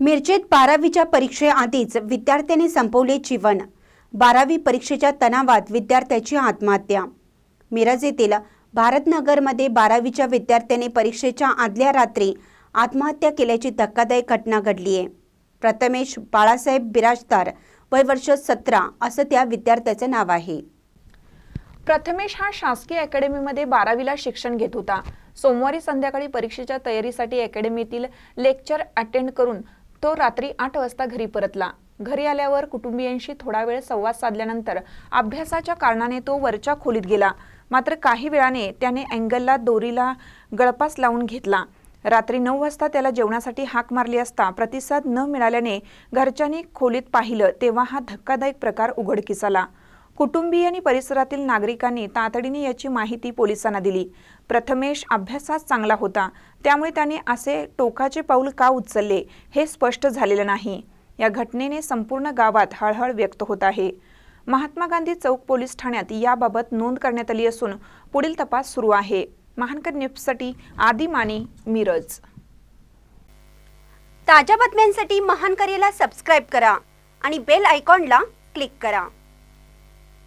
मिरजेत बारावीच्या परीक्षेआधीच विद्यार्थ्याने संपवले जीवन. बारावी परीक्षेच्या तणावात विद्यार्थ्याची आत्महत्या. मिरज येथील भारतनगरमध्ये बारावीच्या विद्यार्थ्याने परीक्षेच्या आदल्या रात्री आत्महत्या केल्याची धक्कादायक घटना घडली आहे. प्रथमेश बाळासाहेब बिराजदार वय वर्ष सतरा असं त्या विद्यार्थ्याचं नाव आहे. प्रथमेश हा शासकीय अकॅडमीमध्ये बारावीला शिक्षण घेत होता. सोमवारी संध्याकाळी परीक्षेच्या तयारीसाठी अकॅडमीतील लेक्चर अटेंड करून तो रात्री आठ वाजता घरी परतला. घरी आल्यावर कुटुंबियांशी थोडा वेळ संवाद साधल्यानंतर अभ्यासाच्या कारणाने तो वरच्या खोलीत गेला. मात्र काही वेळाने त्याने अँगलला दोरीला गळपास लावून घेतला. रात्री नऊ वाजता त्याला जेवणासाठी हाक मारली असता प्रतिसाद न मिळाल्याने घरच्यांनी खोलीत पाहिलं तेव्हा हा धक्कादायक प्रकार उघडकीस आला. कुटुंबीय आणि परिसरातील नागरिकांनी तातडीने याची माहिती पोलिसांना दिली. प्रथमेश अभ्यासात चांगला होता. त्यामुळे त्याने असे टोकाचे पाऊल का उचलले हे स्पष्ट झालेलं नाही. या घटनेने संपूर्ण गावात हळहळ व्यक्त होत आहे. महात्मा गांधी चौक पोलीस ठाण्यात याबाबत नोंद करण्यात आली असून पुढील तपास सुरू आहे. महानकर न्यूजसाठी आदी माने मिरज. ताज्या बातम्यांसाठी महानकरेला सबस्क्राईब करा आणि बेल आयकॉनला क्लिक करा.